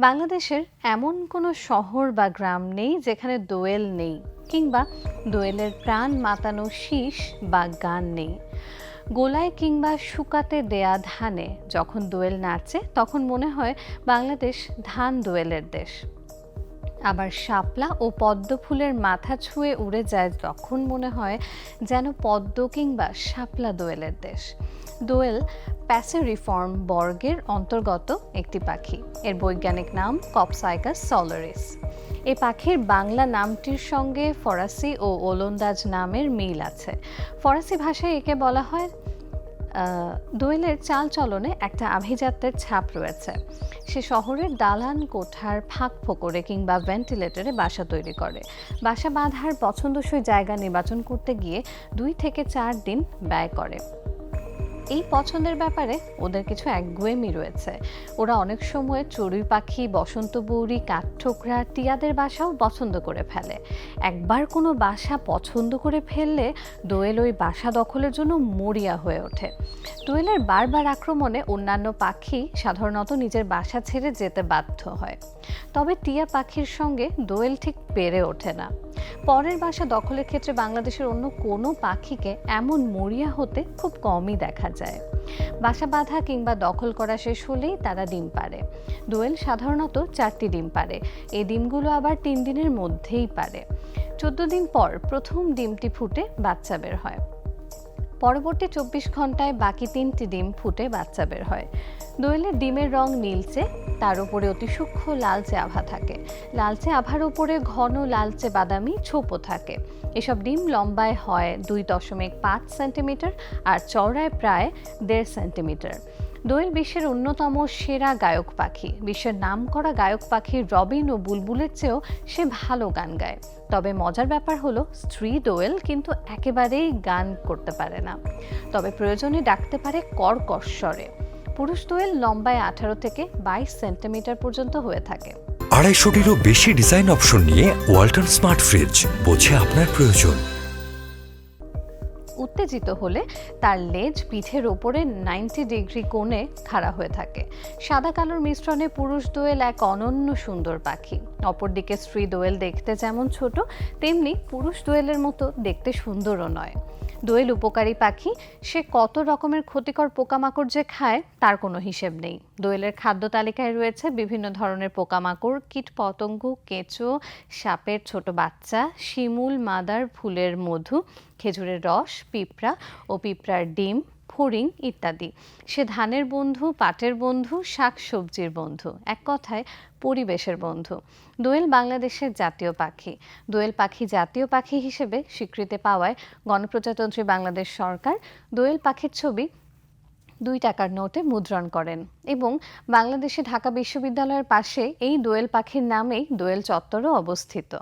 বাংলাদেশের এমন কোনো শহর বা গ্রাম নেই যেখানে দোয়েল নেই কিংবা দোয়েলের প্রাণ মাতানো শীষ বা গান নেই। গোলায় কিংবা শুকাতে দেয়া ধানে যখন দোয়েল নাচে, তখন মনে হয় বাংলাদেশ ধান দোয়েলের দেশ। আবার শাপলা ও পদ্ম ফুলের মাথা ছুঁয়ে উড়ে যায় তখন মনে হয় যেন পদ্ম কিংবা শাপলা দোয়েলের দেশ। দোয়েল প্যাসেরিফর্ম বর্গের অন্তর্গত একটি পাখি। এর বৈজ্ঞানিক নাম কপসাইকাস সলারিস। এই পাখির বাংলা নামটির সঙ্গে ফরাসি ও ওলন্দাজ নামের মিল আছে। ফরাসি ভাষায় একে বলা হয় দোয়েলের চাল চলনে একটা আভিজাত্যের ছাপ রয়েছে। সে শহরের দালান, কোঠার ফাঁক ফোকরে কিংবা ভেন্টিলেটরে বাসা তৈরি করে। বাসা বাঁধার পছন্দসই জায়গা নির্বাচন করতে গিয়ে দুই থেকে চার দিন ব্যয় করে। এই পছন্দের ব্যাপারে ওদের কিছু একগুয়েমি রয়েছে। ওরা অনেক সময় চড়ুই পাখি, বসন্ত বৌরি কাঠঠোকরা, টিয়াদের বাসাও পছন্দ করে ফেলে। একবার কোনো বাসা পছন্দ করে ফেললে দোয়েল ওই বাসা দখলের জন্য মরিয়া হয়ে ওঠে। দোয়েলের বারবার আক্রমণে অন্যান্য পাখি সাধারণত নিজের বাসা ছেড়ে যেতে বাধ্য হয়। তবে টিয়া পাখির সঙ্গে দোয়েল ঠিক পেরে ওঠে না। পরের বাসা দখলের ক্ষেত্রে বাংলাদেশের অন্য কোনো পাখিকে এমন মরিয়া হতে খুব কমই দেখা যায় বাসা বাঁধা কিংবা দখল করা শেষ হলেই তারা ডিম পারে দোয়েল সাধারণত চারটি ডিম পারে এই ডিমগুলো আবার তিন দিনের মধ্যেই পারে চোদ্দ দিন পর প্রথম ডিমটি ফুটে বাচ্চা বের হয়। পরবর্তী চব্বিশ ঘন্টায় বাকি তিনটি ডিম ফুটে বাচ্চা বের হয়। দোয়েলের ডিমের রং নীলচে, তার উপরে অতি সূক্ষ্ম লালচে আভা থাকে। লালচে আভার উপরে ঘন লালচে বাদামি ছোপও থাকে। এসব ডিম লম্বায় হয় দুই দশমিক পাঁচ সেন্টিমিটার আর চওড়ায় প্রায় দেড় সেন্টিমিটার। দোয়েল বিশ্বের অন্যতম সেরা গায়ক পাখি। বিশ্বের নামকরা গায়ক পাখি রবিন ও বুলবুলের চেয়েও সে ভালো গান গায়। তবে মজার ব্যাপার হলো, স্ত্রী দোয়েল কিন্তু একেবারেই গান করতে পারে না। তবে প্রয়োজনে ডাকতে পারে কর্কশ্বরে পুরুষ দোয়েল লম্বায় আঠারো থেকে বাইশ সেন্টিমিটার পর্যন্ত হয়ে থাকে। আড়াইশোটিরও বেশি ডিজাইন অপশন নিয়ে ওয়ালটন স্মার্ট ফ্রিজ, বোঝে আপনার প্রয়োজন। উত্তেজিত হলে তার লেজ পিঠের ওপরে নাইনটি ডিগ্রি কোণে খাড়া হয়ে থাকে। সাদা কালোর মিশ্রণে পুরুষ দোয়েল এক অনন্য সুন্দর পাখি। অপরদিকে স্ত্রী দোয়েল দেখতে যেমন ছোট, তেমনি পুরুষ দোয়েলের মতো দেখতে সুন্দরও নয়। দোয়েল উপকারী পাখি, সে কত রকমের ক্ষতিকর পোকামাকড় যে খায়, তার কোনো হিসেব নেই। দোয়েলের খাদ্য তালিকায় রয়েছে বিভিন্ন ধরনের পোকামাকড় কীট পতঙ্গ কেঁচো, সাপের ছোট বাচ্চা, শিমুল, মাদার, ফুলের মধু খেজুরের রস, পিঁপড়া ও পিঁপড়ার ডিম ফড়িং ইত্যাদি। সে ধানের বন্ধু, পাটের বন্ধু শাক সবজির বন্ধু, এক কথায় পরিবেশের বন্ধু। দোয়েল বাংলাদেশের জাতীয় পাখি। দোয়েল পাখি জাতীয় পাখি হিসেবে স্বীকৃতি পাওয়ায় গণপ্রজাতন্ত্রী বাংলাদেশ সরকার দোয়েল পাখির ছবি দুই টাকার নোটে মুদ্রণ করেন এবং বাংলাদেশে ঢাকা বিশ্ববিদ্যালয়ের পাশে এই দোয়েল পাখির নামেই দোয়েল চত্বরও অবস্থিত।